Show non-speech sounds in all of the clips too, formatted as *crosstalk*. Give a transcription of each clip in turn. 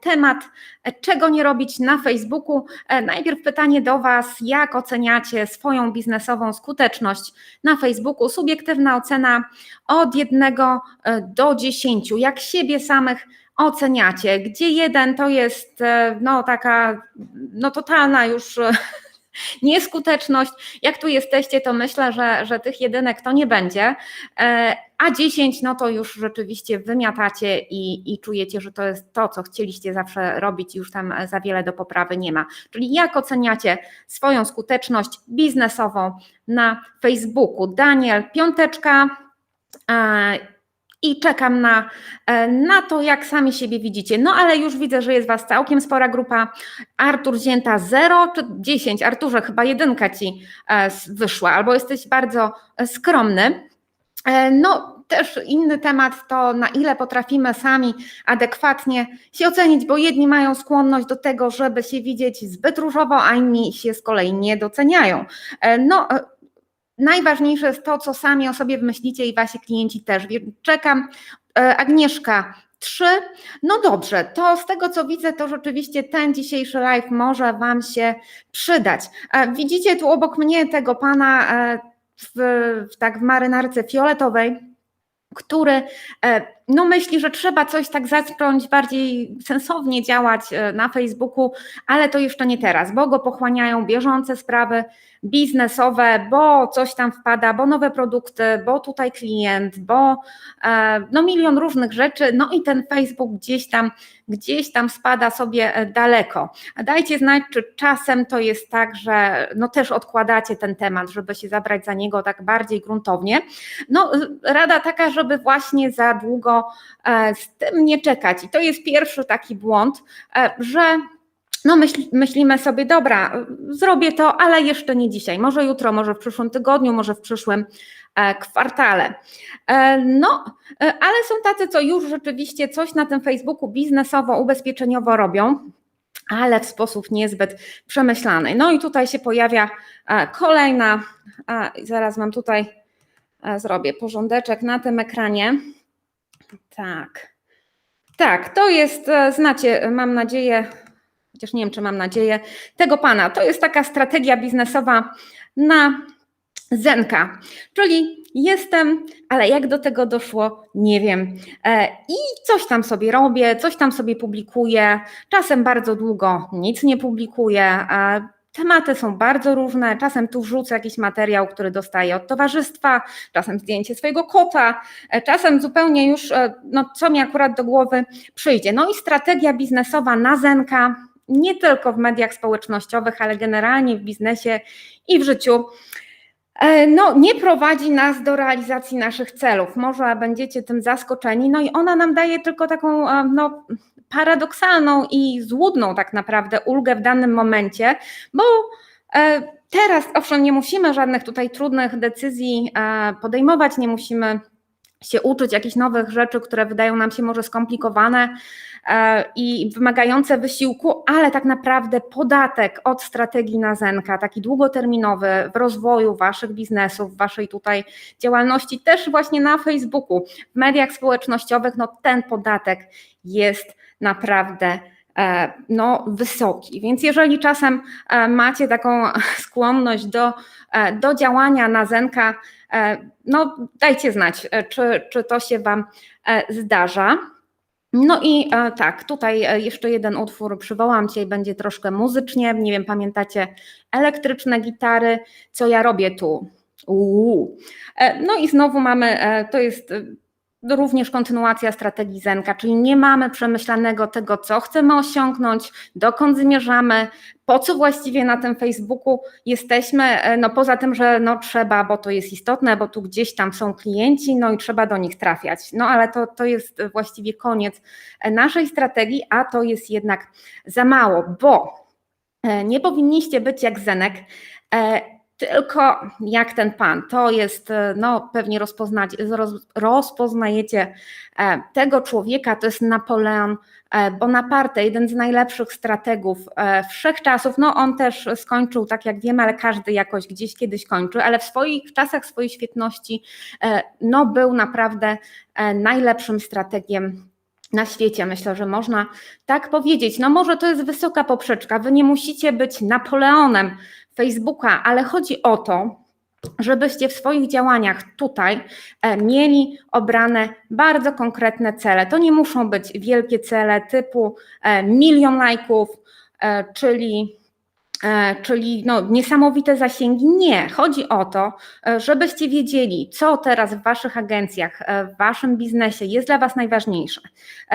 temat, e, czego nie robić na Facebooku. E, Najpierw pytanie do Was, jak oceniacie swoją biznesową skuteczność na Facebooku? Subiektywna ocena od 1 do 10. Jak siebie samych oceniacie? Gdzie jeden to jest e, no taka no totalna już e, nieskuteczność. Jak tu jesteście, to myślę, że, że tych jedynek to nie będzie. E, A 10, no to już rzeczywiście wymiatacie i, i czujecie, że to jest to, co chcieliście zawsze robić, już tam za wiele do poprawy nie ma. Czyli jak oceniacie swoją skuteczność biznesową na Facebooku? Daniel, piąteczka. I czekam na, e, na to, jak sami siebie widzicie. No ale już widzę, że jest Was całkiem spora grupa. Artur Zięta 0 czy 10? Arturze, chyba jedynka Ci e, wyszła, albo jesteś bardzo e, skromny. No, też inny temat to, na ile potrafimy sami adekwatnie się ocenić, bo jedni mają skłonność do tego, żeby się widzieć zbyt różowo, a inni się z kolei nie doceniają. No, najważniejsze jest to, co sami o sobie wymyślicie i wasi klienci też. Czekam. E, Agnieszka. Trzy. No dobrze, to z tego co widzę, to rzeczywiście ten dzisiejszy live może Wam się przydać. E, Widzicie tu obok mnie tego pana e, w, w, tak w marynarce fioletowej, który no myśli, że trzeba coś tak zacząć bardziej sensownie działać e, na Facebooku, ale to jeszcze nie teraz, bo go pochłaniają bieżące sprawy biznesowe, bo coś tam wpada, bo nowe produkty, bo tutaj klient, bo e, no milion różnych rzeczy, no i ten Facebook gdzieś tam, gdzieś tam spada sobie e, daleko. Dajcie znać, czy czasem to jest tak, że no też odkładacie ten temat, żeby się zabrać za niego tak bardziej gruntownie. No rada taka, żeby właśnie za długo e, z tym nie czekać. I to jest pierwszy taki błąd, e, że no myśl, myślimy sobie, dobra, zrobię to, ale jeszcze nie dzisiaj, może jutro, może w przyszłym tygodniu, może w przyszłym e, kwartale. No, ale są tacy, co już rzeczywiście coś na tym Facebooku biznesowo, ubezpieczeniowo robią, ale w sposób niezbyt przemyślany. No i tutaj się pojawia kolejna, zaraz mam tutaj, zrobię porządeczek na tym ekranie. Tak. Tak, to jest, e, znacie, mam nadzieję, chociaż nie wiem, czy mam nadzieję, tego pana. To jest taka strategia biznesowa na Zenka, czyli jestem, ale jak do tego doszło, nie wiem. E, I coś tam sobie robię, coś tam sobie publikuję, czasem bardzo długo nic nie publikuję. Tematy są bardzo różne. Czasem tu wrzucę jakiś materiał, który dostaję od towarzystwa, czasem zdjęcie swojego kota, e, czasem zupełnie już, e, no, co mi akurat do głowy przyjdzie. No i strategia biznesowa na Zenka, nie tylko w mediach społecznościowych, ale generalnie w biznesie i w życiu. E, No, nie prowadzi nas do realizacji naszych celów. Może będziecie tym zaskoczeni. No i ona nam daje tylko taką no, paradoksalną i złudną tak naprawdę ulgę w danym momencie, bo e, teraz owszem nie musimy żadnych tutaj trudnych decyzji e, podejmować, nie musimy się uczyć jakichś nowych rzeczy, które wydają nam się może skomplikowane e, i wymagające wysiłku, ale tak naprawdę podatek od strategii na Zenka, taki długoterminowy w rozwoju waszych biznesów, waszej tutaj działalności, też właśnie na Facebooku, w mediach społecznościowych, no ten podatek jest naprawdę e, no, wysoki. Więc jeżeli czasem e, macie taką *laughs* skłonność do, e, do działania na Zenka, no dajcie znać, czy, czy to się Wam zdarza. No i tak, tutaj jeszcze jeden utwór przywołam Cię, będzie troszkę muzycznie. Nie wiem, pamiętacie elektryczne gitary, co ja robię tu. Uuu. No i znowu mamy, to jest również kontynuacja strategii Zenka, czyli nie mamy przemyślanego tego, co chcemy osiągnąć, dokąd zmierzamy, po co właściwie na tym Facebooku jesteśmy, e, no poza tym, że no trzeba, bo to jest istotne, bo tu gdzieś tam są klienci, no i trzeba do nich trafiać. No ale to, to jest właściwie koniec e, naszej strategii, a to jest jednak za mało, bo e, nie powinniście być jak Zenek, tylko jak ten pan. To jest, e, no pewnie rozpoznać, roz, rozpoznajecie e, tego człowieka, to jest Napoleon e, Bonaparte, jeden z najlepszych strategów wszechczasów. No on też skończył, tak jak wiemy, ale każdy jakoś gdzieś kiedyś kończy, ale w swoich w czasach swojej świetności no był naprawdę najlepszym strategiem na świecie. Myślę, że można tak powiedzieć. No może to jest wysoka poprzeczka. Wy nie musicie być Napoleonem Facebooka, ale chodzi o to, żebyście w swoich działaniach tutaj e, mieli obrane bardzo konkretne cele. To nie muszą być wielkie cele typu e, milion lajków, e, czyli czyli no, niesamowite zasięgi. Nie, chodzi o to, żebyście wiedzieli, co teraz w Waszych agencjach, w Waszym biznesie jest dla Was najważniejsze.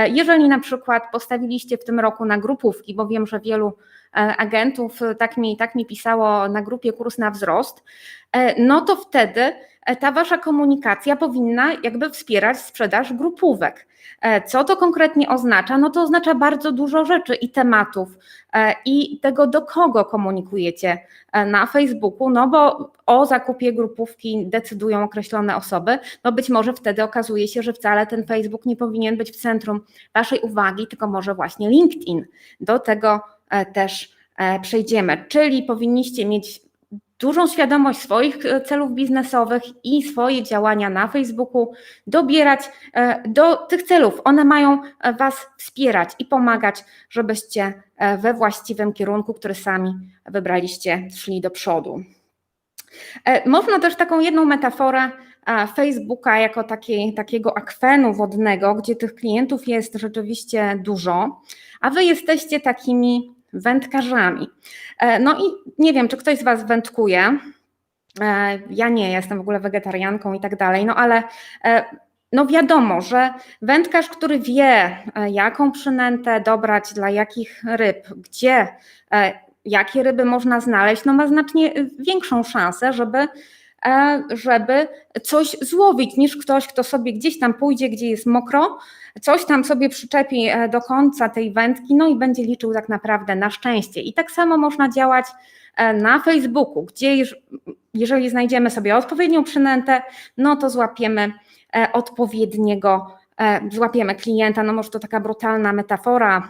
Jeżeli na przykład postawiliście w tym roku na grupówki, bo wiem, że wielu agentów tak mi, tak mi pisało na grupie Kurs na Wzrost, E, no to wtedy e, ta wasza komunikacja powinna jakby wspierać sprzedaż grupówek. E, co to konkretnie oznacza? No to oznacza bardzo dużo rzeczy i tematów i tego, do kogo komunikujecie na Facebooku, no bo o zakupie grupówki decydują określone osoby, no być może wtedy okazuje się, że wcale ten Facebook nie powinien być w centrum waszej uwagi, tylko może właśnie LinkedIn. Do tego też przejdziemy, czyli powinniście mieć dużą świadomość swoich e, celów biznesowych i swoje działania na Facebooku dobierać e, do tych celów. One mają e, Was wspierać i pomagać, żebyście we właściwym kierunku, który sami wybraliście, szli do przodu. Można też taką jedną metaforę Facebooka jako takiego akwenu wodnego, gdzie tych klientów jest rzeczywiście dużo, a Wy jesteście takimi wędkarzami. E, no i nie wiem, czy ktoś z Was wędkuje. E, ja nie, jestem w ogóle wegetarianką i tak dalej, no ale e, no wiadomo, że wędkarz, który wie, jaką przynętę dobrać dla jakich ryb, gdzie, jakie ryby można znaleźć, no ma znacznie większą szansę, żeby żeby coś złowić, niż ktoś, kto sobie gdzieś tam pójdzie, gdzie jest mokro, coś tam sobie przyczepi e, do końca tej wędki, no i będzie liczył tak naprawdę na szczęście. I tak samo można działać e, na Facebooku, gdzie jeżeli znajdziemy sobie odpowiednią przynętę, no to złapiemy e, odpowiedniego złapiemy klienta, no może to taka brutalna metafora,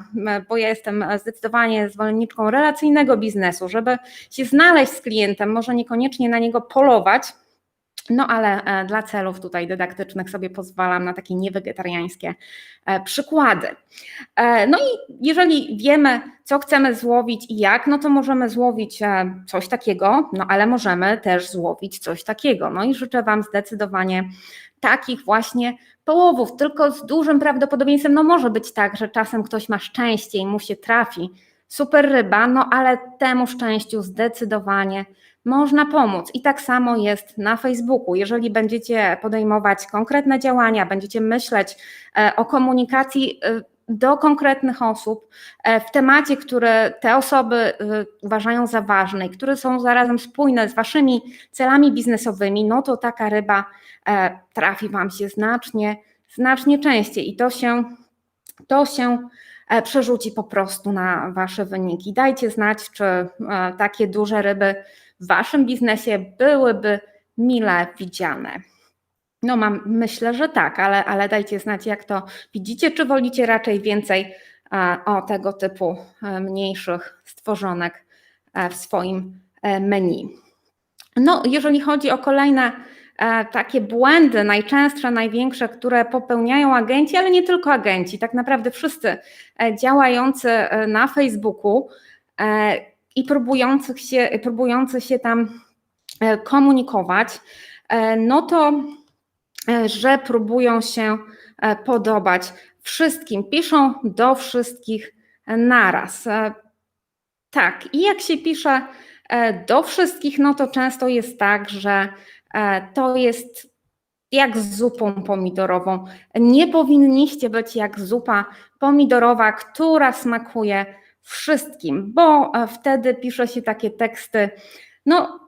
bo ja jestem zdecydowanie zwolenniczką relacyjnego biznesu, żeby się znaleźć z klientem, może niekoniecznie na niego polować, no ale e, dla celów tutaj dydaktycznych sobie pozwalam na takie niewegetariańskie e, przykłady. E, no i jeżeli wiemy, co chcemy złowić i jak, no to możemy złowić coś takiego, no ale możemy też złowić coś takiego. No i życzę Wam zdecydowanie takich właśnie połowów, tylko z dużym prawdopodobieństwem, no może być tak, że czasem ktoś ma szczęście i mu się trafi super ryba, no ale temu szczęściu zdecydowanie można pomóc. I tak samo jest na Facebooku. Jeżeli będziecie podejmować konkretne działania, będziecie myśleć e, o komunikacji e, do konkretnych osób e, w temacie, które te osoby uważają za ważne i które są zarazem spójne z waszymi celami biznesowymi, no to taka ryba trafi wam się znacznie, znacznie częściej i to się, to się przerzuci po prostu na wasze wyniki. Dajcie znać, czy takie duże ryby w Waszym biznesie byłyby mile widziane? No mam, myślę, że tak, ale, ale dajcie znać, jak to widzicie, czy wolicie raczej więcej e, o tego typu e, mniejszych stworzonek e, w swoim menu. No, jeżeli chodzi o kolejne takie błędy, najczęstsze, największe, które popełniają agenci, ale nie tylko agenci, tak naprawdę wszyscy działający na Facebooku, i próbujących się, próbujący się tam komunikować, no to, że próbują się podobać wszystkim, piszą do wszystkich naraz. Tak, i jak się pisze do wszystkich, no to często jest tak, że to jest jak z zupą pomidorową. Nie powinniście być jak zupa pomidorowa, która smakuje wszystkim, bo e, wtedy pisze się takie teksty, no,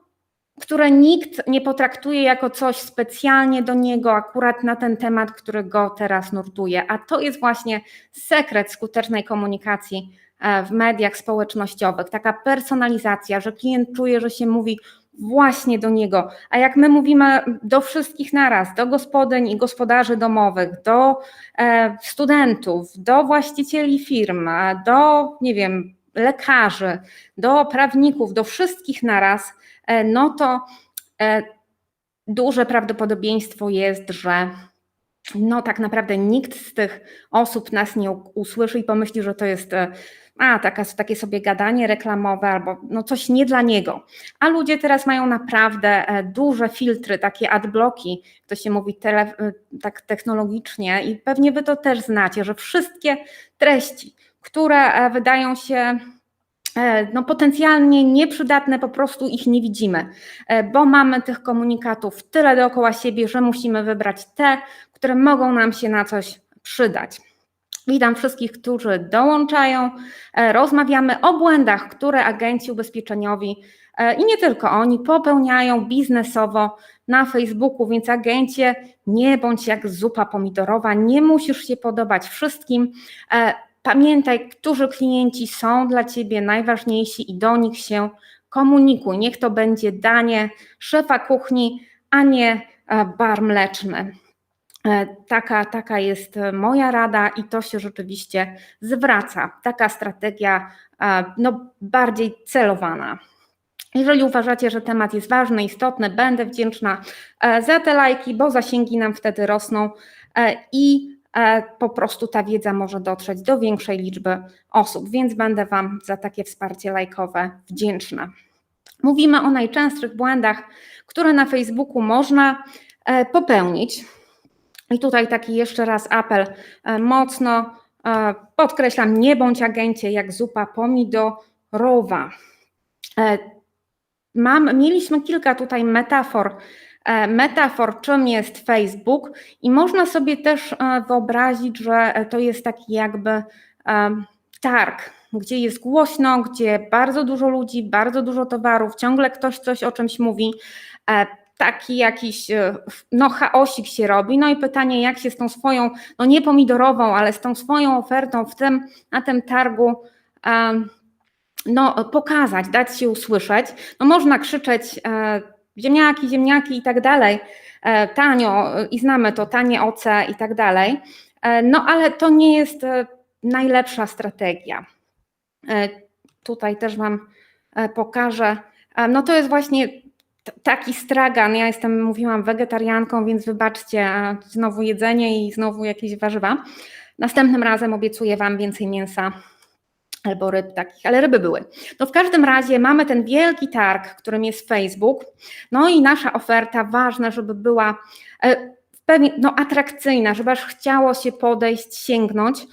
które nikt nie potraktuje jako coś specjalnie do niego, akurat na ten temat, który go teraz nurtuje. A to jest właśnie sekret skutecznej komunikacji e, w mediach społecznościowych. Taka personalizacja, że klient czuje, że się mówi właśnie do niego. A jak my mówimy do wszystkich naraz, do gospodyń i gospodarzy domowych, do e, studentów, do właścicieli firm, do, nie wiem, lekarzy, do prawników, do wszystkich naraz, no to e, duże prawdopodobieństwo jest, że no tak naprawdę nikt z tych osób nas nie usłyszy i pomyśli, że to jest e, a, taka, takie sobie gadanie reklamowe albo no coś nie dla niego. A ludzie teraz mają naprawdę e, duże filtry, takie adblocki, to się mówi tele, e, tak technologicznie i pewnie wy to też znacie, że wszystkie treści, które e, wydają się e, no, potencjalnie nieprzydatne, po prostu ich nie widzimy, e, bo mamy tych komunikatów tyle dookoła siebie, że musimy wybrać te, które mogą nam się na coś przydać. Witam wszystkich, którzy dołączają. E, Rozmawiamy o błędach, które agenci ubezpieczeniowi e, i nie tylko oni popełniają biznesowo na Facebooku, więc agencie nie bądź jak zupa pomidorowa, nie musisz się podobać wszystkim. Pamiętaj, którzy klienci są dla Ciebie najważniejsi i do nich się komunikuj. Niech to będzie danie szefa kuchni, a nie e, bar mleczny. E, Taka, taka jest e, moja rada i to się rzeczywiście zwraca. Taka strategia no, bardziej celowana. Jeżeli uważacie, że temat jest ważny, istotny, będę wdzięczna za te lajki, bo zasięgi nam wtedy rosną i po prostu ta wiedza może dotrzeć do większej liczby osób, więc będę Wam za takie wsparcie lajkowe wdzięczna. Mówimy o najczęstszych błędach, które na Facebooku można e, popełnić. I tutaj taki jeszcze raz apel e, mocno e, podkreślam, nie bądź agencie jak zupa pomidorowa. E, Mam, mieliśmy kilka tutaj metafor, e, metafor, czym jest Facebook, i można sobie też e, wyobrazić, że to jest taki jakby e, targ, gdzie jest głośno, gdzie bardzo dużo ludzi, bardzo dużo towarów, ciągle ktoś coś o czymś mówi. e, Taki jakiś e, no, chaosik się robi. No i pytanie, jak się z tą swoją, no nie pomidorową, ale z tą swoją ofertą w tym, na tym targu no, pokazać, dać się usłyszeć. No, można krzyczeć e, ziemniaki, ziemniaki i tak dalej, e, tanio e, i znamy to, tanie oce i tak dalej, e, no ale to nie jest najlepsza strategia. Tutaj też Wam pokażę. No to jest właśnie taki stragan. Ja jestem, mówiłam, wegetarianką, więc wybaczcie, znowu jedzenie i znowu jakieś warzywa. Następnym razem obiecuję Wam więcej mięsa albo ryb takich, ale ryby były. No w każdym razie mamy ten wielki targ, którym jest Facebook, no i nasza oferta, ważne, żeby była e, w pewien, no, atrakcyjna, żeby aż chciało się podejść, sięgnąć,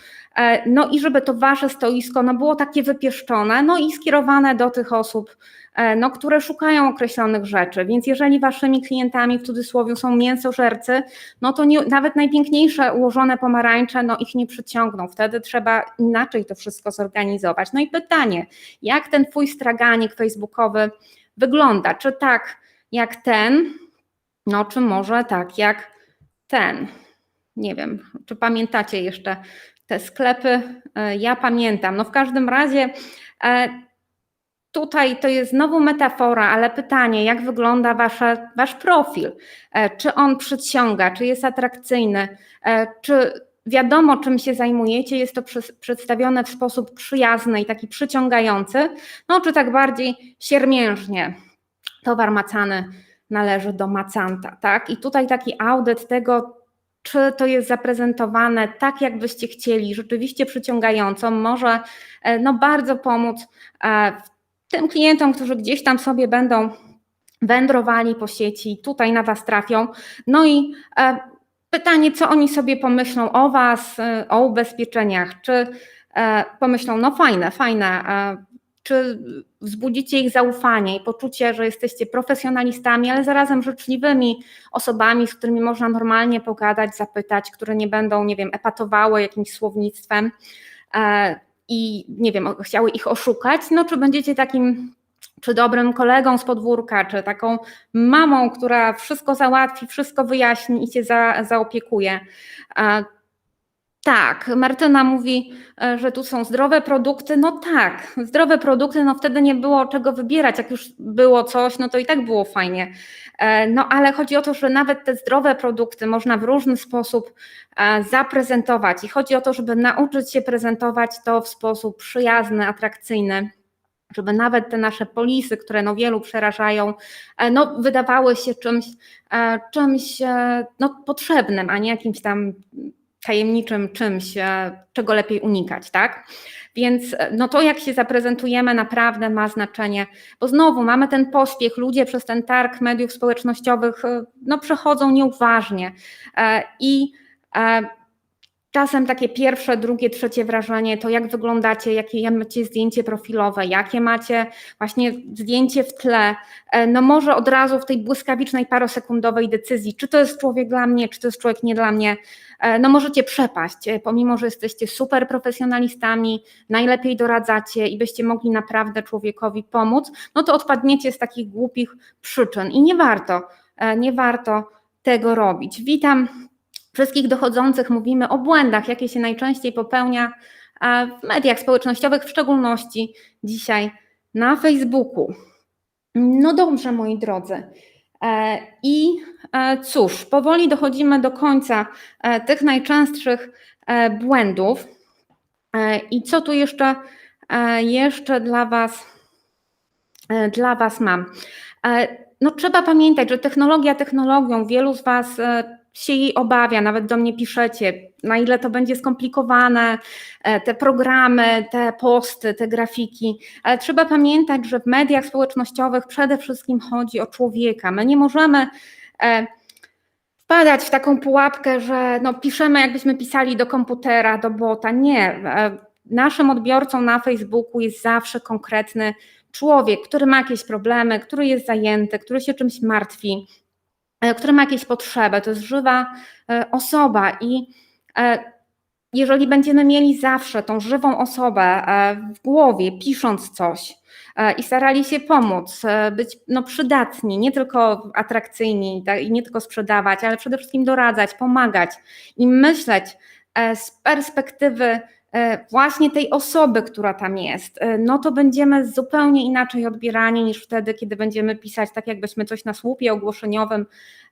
no i żeby to wasze stoisko no, było takie wypieszczone, no i skierowane do tych osób, e, no, które szukają określonych rzeczy, więc jeżeli waszymi klientami w cudzysłowie są mięsożercy, no to nie, nawet najpiękniejsze ułożone pomarańcze, no ich nie przyciągną. Wtedy trzeba inaczej to wszystko zorganizować. No i pytanie, jak ten twój straganik facebookowy wygląda? Czy tak jak ten, no czy może tak jak ten? Nie wiem, czy pamiętacie jeszcze te sklepy? E, Ja pamiętam. No w każdym razie e, Tutaj to jest znowu metafora, ale pytanie, jak wygląda wasze, wasz profil? E, Czy on przyciąga, czy jest atrakcyjny, czy wiadomo, czym się zajmujecie, jest to przedstawione w sposób przyjazny i taki przyciągający, no czy tak bardziej siermiężnie. Towar macany należy do macanta, tak? I tutaj taki audyt tego, czy to jest zaprezentowane tak, jak byście chcieli, rzeczywiście przyciągająco, może e, no, bardzo pomóc e, tym klientom, którzy gdzieś tam sobie będą wędrowali po sieci, tutaj na Was trafią. No i e, pytanie, co oni sobie pomyślą o Was, o ubezpieczeniach, czy pomyślą, no fajne, fajne, czy wzbudzicie ich zaufanie i poczucie, że jesteście profesjonalistami, ale zarazem życzliwymi osobami, z którymi można normalnie pogadać, zapytać, które nie będą, nie wiem, epatowały jakimś słownictwem e, i nie wiem, chciały ich oszukać, no czy będziecie takim czy dobrym kolegą z podwórka, czy taką mamą, która wszystko załatwi, wszystko wyjaśni i cię za, zaopiekuje. Tak, Martyna mówi, e, że tu są zdrowe produkty. No tak, zdrowe produkty, no wtedy nie było czego wybierać. Jak już było coś, no to i tak było fajnie. E, No ale chodzi o to, że nawet te zdrowe produkty można w różny sposób e, zaprezentować. I chodzi o to, żeby nauczyć się prezentować to w sposób przyjazny, atrakcyjny. żeby nawet te nasze polisy, które no wielu przerażają, no wydawały się czymś, czymś no, potrzebnym, a nie jakimś tam tajemniczym czymś, e, czego lepiej unikać, tak? Więc e, no to, jak się zaprezentujemy, naprawdę ma znaczenie, bo znowu mamy ten pośpiech, ludzie przez ten targ mediów społecznościowych e, no, przechodzą nieuważnie i czasem takie pierwsze, drugie, trzecie wrażenie to jak wyglądacie, jakie macie zdjęcie profilowe, jakie macie właśnie zdjęcie w tle, e, no może od razu w tej błyskawicznej, parosekundowej decyzji, czy to jest człowiek dla mnie, czy to jest człowiek nie dla mnie, e, no możecie przepaść, e, pomimo, że jesteście super profesjonalistami, najlepiej doradzacie i byście mogli naprawdę człowiekowi pomóc, no to odpadniecie z takich głupich przyczyn i nie warto, nie warto tego robić. Witam wszystkich dochodzących, mówimy o błędach, jakie się najczęściej popełnia w mediach społecznościowych, w szczególności dzisiaj na Facebooku. No dobrze, moi drodzy. E, I e, cóż, powoli dochodzimy do końca e, tych najczęstszych błędów. I co tu jeszcze, jeszcze dla Was, dla Was mam? No trzeba pamiętać, że technologia technologią, wielu z Was się jej obawia, nawet do mnie piszecie, na ile to będzie skomplikowane, e, te programy, te posty, te grafiki, ale trzeba pamiętać, że w mediach społecznościowych przede wszystkim chodzi o człowieka. My nie możemy e, wpadać w taką pułapkę, że no, piszemy jakbyśmy pisali do komputera, do bota. Nie. E, Naszym odbiorcą na Facebooku jest zawsze konkretny człowiek, który ma jakieś problemy, który jest zajęty, który się czymś martwi, e, który ma jakieś potrzeby. To jest żywa e, osoba i e, jeżeli będziemy mieli zawsze tą żywą osobę w głowie, pisząc coś i starali się pomóc, być no, przydatni, nie tylko atrakcyjni tak, i nie tylko sprzedawać, ale przede wszystkim doradzać, pomagać i myśleć z perspektywy właśnie tej osoby, która tam jest, e, no to będziemy zupełnie inaczej odbierani niż wtedy, kiedy będziemy pisać tak, jakbyśmy coś na słupie ogłoszeniowym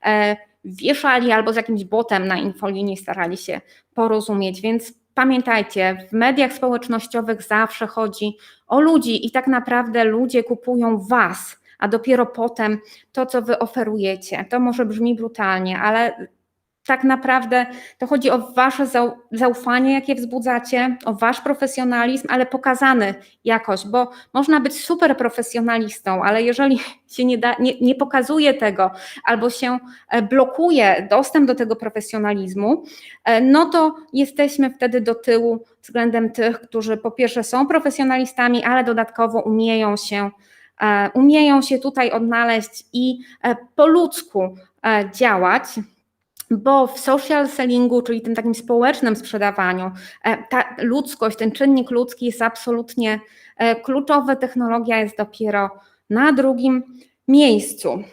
e, wieszali albo z jakimś botem na infolinii starali się porozumieć. Więc pamiętajcie, w mediach społecznościowych zawsze chodzi o ludzi i tak naprawdę ludzie kupują Was, a dopiero potem to, co Wy oferujecie. To może brzmi brutalnie, ale tak naprawdę to chodzi o Wasze zau- zaufanie, jakie wzbudzacie, o Wasz profesjonalizm, ale pokazany jakoś, bo można być super profesjonalistą, ale jeżeli *laughs* się nie, da, nie, nie pokazuje tego albo się e, blokuje dostęp do tego profesjonalizmu, e, no to jesteśmy wtedy do tyłu względem tych, którzy po pierwsze są profesjonalistami, ale dodatkowo umieją się, e, umieją się tutaj odnaleźć i po ludzku działać. Bo w social sellingu, czyli tym takim społecznym sprzedawaniu, e, ta ludzkość, ten czynnik ludzki jest absolutnie e, kluczowy. Technologia jest dopiero na drugim miejscu.